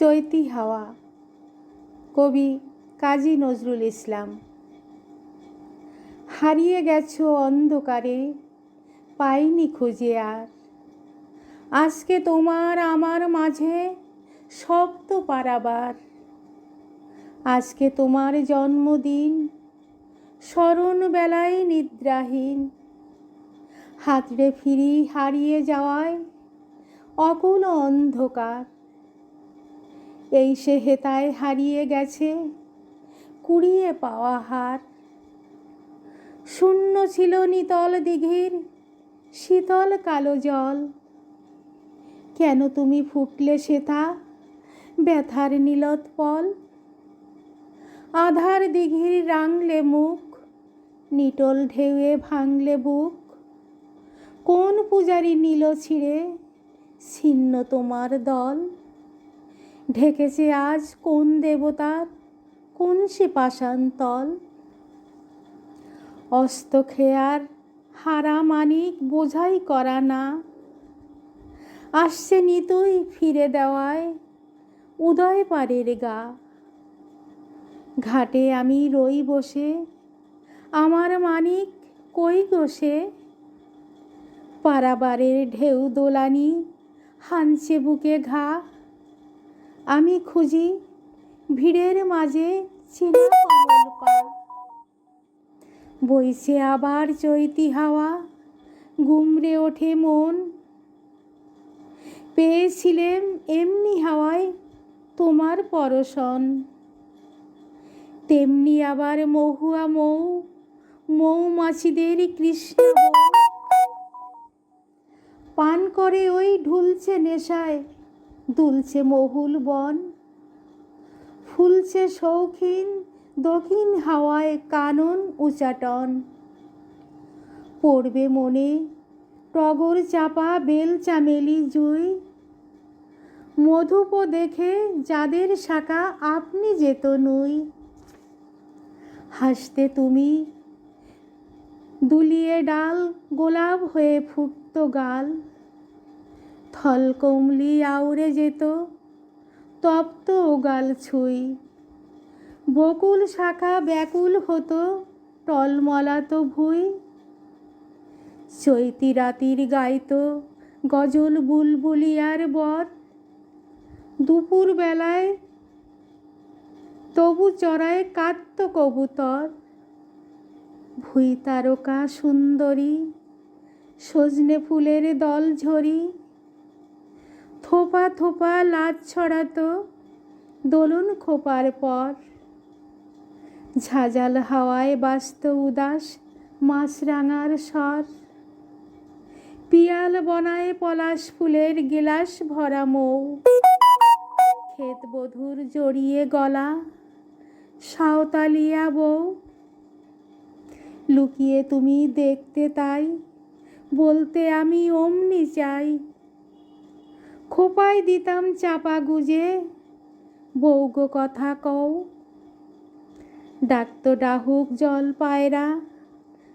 চৈতি হাওয়া। কবি কাজী নজরুল ইসলাম। হারিয়ে গেছো অন্ধকারে, পাইনি খুঁজে আর। আজকে তোমার আমার মাঝে শব্দ পারাবার। আজকে তোমার জন্মদিন স্মরণ বেলায় নিদ্রাহীন। হাতড়ে ফিরি হারিয়ে যাওয়ায় অকুল অন্ধকার। এই সে হেতায় হারিয়ে গেছে। কুড়িয়ে পাওয়া হার। শূন্য ছিল নিতল দিঘির, শীতল কালো জল। কেন তুমি ফুটলে সেথা ব্যথার নীলৎপল আধার দিঘির রাঙলে মুখ, নিটল ঢেউয়ে ভাঙলে বুক। কোন পূজারি নীল ছিঁড়ে, ছিন্ন তোমার দল? ঢেকেছে আজ কোন দেবতার? কোন সে অস্ত খেয়ার হারা মানিক বোঝাই করা না। আসছে নিতুই ফিরে দেওয়ায় উদয় পারের গা। ঘাটে আমি রই বসে, আমার মানিক কই গোসে পারাবারের ঢেউ দোলানি, হানছে বুকে ঘা। আমি খুঁজি ভিড়ের মাঝে বইছে আবার চৈতি হাওয়া, গুমড়ে ওঠে মন। পেয়েছিলেম এমনি হাওয়ায় তোমার পরশন। তেমনি আবার মহুয়া মৌ, মৌমাছিদের কৃষ্ণ পান করে ওই ঢুলছে নেশায় দুলছে মহুল বন, ফুলছে শৌখিন দক্ষিণ হাওয়ায় কানন উচাটন। পড়বে মনে টগর চাপা বেল চামেলি জুই, মধুপ দেখে যাদের শাখা আপনি যেত নই। হাসতে তুমি দুলিয়ে ডাল, গোলাপ হয়ে ফুটত গাল। থল কমলি আউড়ে যেত, তপ্ত গাল ছুঁই। বকুল শাখা ব্যাকুল হতো টলমলাতো ভুই। চৈতি রাতির গাইতো গজল বুলবুলিয়ার বর। দুপুর বেলায় তবু চড়ায় কাত্ত কবুতর। ভুই তারকা সুন্দরী, সজনে ফুলের দল ঝরি। থোপা থোপা লাজ ছড়াতো দোলন খোপার পর। ঝাঁঝাল হাওয়ায় বাস্ত উদাস মাছরাঙার স্বর। পিয়াল বনায় পলাশ ফুলের গিলাস ভরা মৌ। ক্ষেত বধুর জড়িয়ে গলা সাঁওতালিয়া বউ। লুকিয়ে তুমি দেখতে তাই, বলতে আমি অমনি চাই। খোপায় দিতাম চাপা গুজে বৌগ কথা কও। ডাকত ডাহুক জল পায়রা,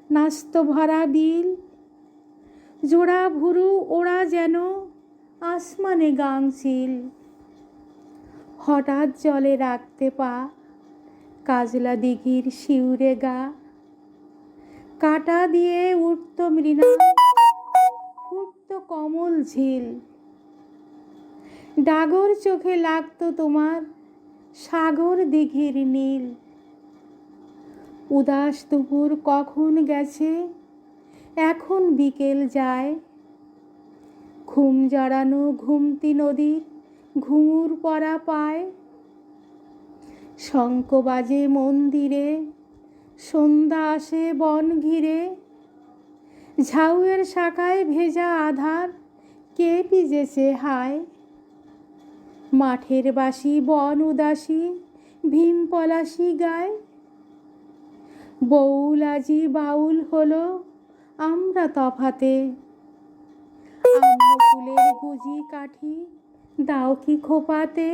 নাস্ত ভরা বিল। জোড়া ভুরু ওরা যেন আসমানে গাংছিল হঠাৎ জলে রাখতে পা, কাজলা দিঘির শিউরে গা। কাটা দিয়ে উঠত মৃণা, ফুটত কমল ঝিল। ডাগর চোখে লাগতো তোমার সাগর দিঘির নীল। উদাস দুপুর কখন গেছে? এখন বিকেল যায়। ঘুম জড়ানো ঘুমতি নদীর ঘুঙুর পরা পায়। শঙ্খ বাজে মন্দিরে, সন্ধ্যা আসে বন ঘিরে। ঝাউয়ের শাখায় ভেজা আধার, কে পিজেছে হায়? মাঠের বাসি বন উদাসী, ভীম পলাশি গায়। বউল আজি বাউল হলো আমরা তফাতে। ফুলের গুজি কাঠি, দাও কি খোপাতে।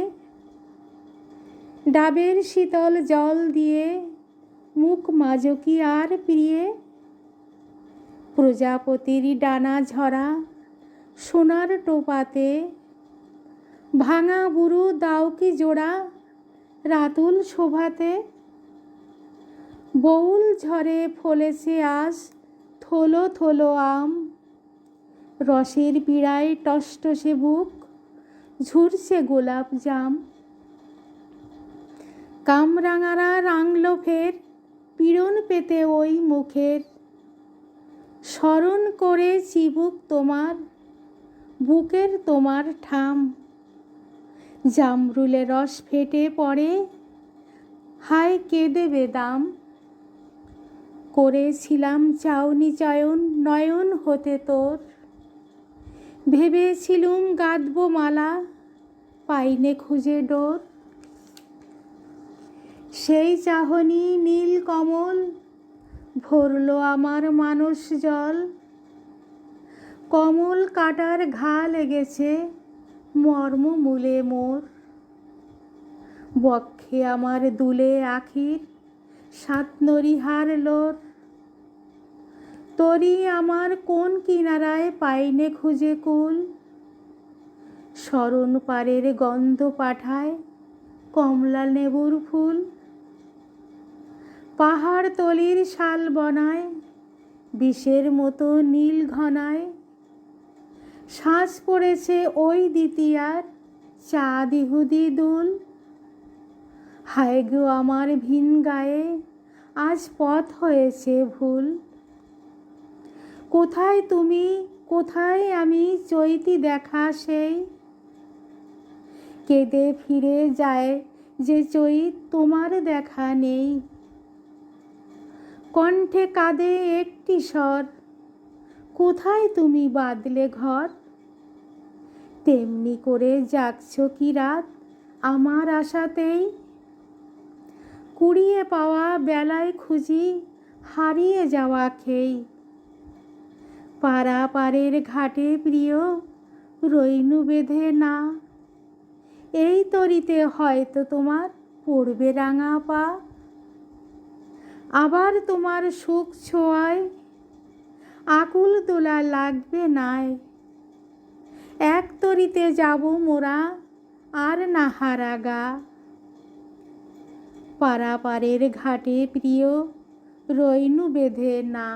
ডাবের শীতল জল দিয়ে, মুখ মাজকি আর প্রিয়ে। প্রজাপতির ডানা ঝরা সোনার টোপাতে। ভাঙা বুড়ো দাও কি জোড়া? রাতুল শোভাতে। বউল ঝরে ফলেছে আজ থলো থলো আম। রসের পীড়ায় টসটসে বুক, ঝুরছে গোলাপ জাম। কামরাঙারা রাংলো ফের, পীড়ন পেতে ওই মুখের। স্মরণ করে চিবুক তোমার, বুকের তোমার ঠাম। জামরুলে রস ফেটে পড়ে। হায় কে দেবে দাম? করেছিলাম চাউনি চায়ন, নয়ন হতে তোর। ভেবেছিলুম গাঁদব মালা, পাইনে খুঁজে ডোর। সেই চাহনি নীল কমল, ভরলো আমার মানুষ জল। কমল কাটার ঘা লেগেছে মর্ম মূলে মোর। বক্ষে আমার দুলে আখির, সাত নরিহার লোর। তরি আমার কোন কিনারায় পাইনে খুঁজে কুল? শরণ পারের গন্ধ পাঠায় কমলা নেবুর ফুল। পাহাড় তলির শাল বনায়, বিষের মতো নীল ঘনায় শ্বাস পড়েছে ওই দ্বিতীয়ার চা দিহুদি দুল হায় গো আমার ভিন গায়ে, আজ পথ হয়েছে ভুল। কোথায় তুমি, কোথায় আমি চৈতি দেখা সেই? কেঁদে ফিরে যায় যে চৈত তোমার দেখা নেই। কণ্ঠে কাঁদে একটি স্বর, কোথায় তুমি বাদলে ঘর? তেমনি করে জাগছ কি রাত? আমার আশাতেই কুড়িয়ে পাওয়া বেলায় খুঁজি, হারিয়ে যাওয়া খেই। পাড়া পাড়ের ঘাটে প্রিয়, রইনু বেঁধে না। এই তরিতে হয়তো তোমার পড়বে রাঙা পা। আবার তোমার সুখ ছোঁয়ায়, আকুল তোলা লাগবে নাই এক তরিতে যাব মোরা আর নাহারা গা পারাপারের ঘাটে প্রিয় রইনু বেঁধে না।